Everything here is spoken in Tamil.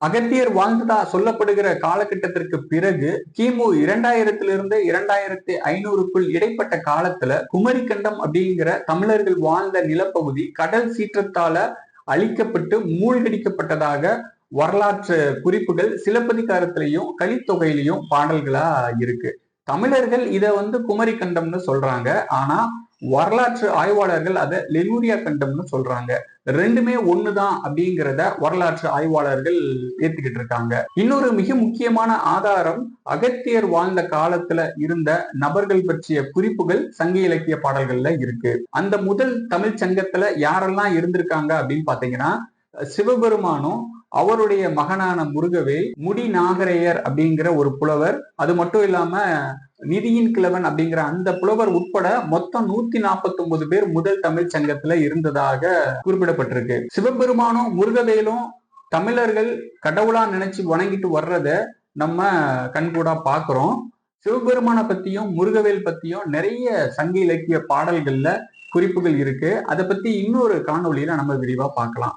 அகத்தியர் வாழ்ந்ததா சொல்லப்படுகிற காலகட்டத்திற்கு பிறகு கிமு இரண்டாயிரத்திலிருந்து இரண்டாயிரத்தி ஐநூறுக்குள் இடைப்பட்ட காலத்துல குமரிக்கண்டம் அப்படிங்கிற தமிழர்கள் வாழ்ந்த நிலப்பகுதி கடல் சீற்றத்தால அழிக்கப்பட்டு மூழ்கடிக்கப்பட்டதாக வரலாற்று குறிப்புகள் சிலப்பதிகாரத்திலையும் கலித்தொகையிலையும் பாடல்களா இருக்கு. தமிழர்கள் இதை வந்து குமரிக்கண்டம்னு சொல்றாங்க. ஆனா வரலாற்று ஆய்வாளர்கள் அதை லெலூரியா கண்டம்னு சொல்றாங்க. ரெண்டுமே ஒண்ணுதான் அப்படிங்கிறத வரலாற்று ஆய்வாளர்கள் ஏத்துக்கிட்டு இருக்காங்க. இன்னொரு மிக முக்கியமான ஆதாரம் அகத்தியர் வாழ்ந்த காலத்துல இருந்த நபர்கள் பற்றிய குறிப்புகள் சங்க இலக்கிய பாடல்கள்ல இருக்கு. அந்த முதல் தமிழ் சங்கத்துல யாரெல்லாம் இருந்திருக்காங்க அப்படின்னு பாத்தீங்கன்னா சிவபெருமானும் அவருடைய மகனான முருகவேல் முடி நாகரையர் அப்படிங்கிற ஒரு புலவர். அது மட்டும் இல்லாம நிதியின் கிழவன் அப்படிங்கிற அந்த புலவர் உட்பட மொத்தம் நூத்தி நாற்பத்தி ஒன்பது பேர் முதல் தமிழ் சங்கத்துல இருந்ததாக குறிப்பிடப்பட்டிருக்கு. சிவபெருமானும் முருகவேலும் தமிழர்கள் கடவுளா நினைச்சு வணங்கிட்டு வர்றத நம்ம கண்கூடா பாக்குறோம். சிவபெருமானை பத்தியும் முருகவேல் பத்தியும் நிறைய சங்க இலக்கிய பாடல்கள்ல குறிப்புகள் இருக்கு. அதை பத்தி இன்னொரு காணொலியில நம்ம விரிவா பார்க்கலாம்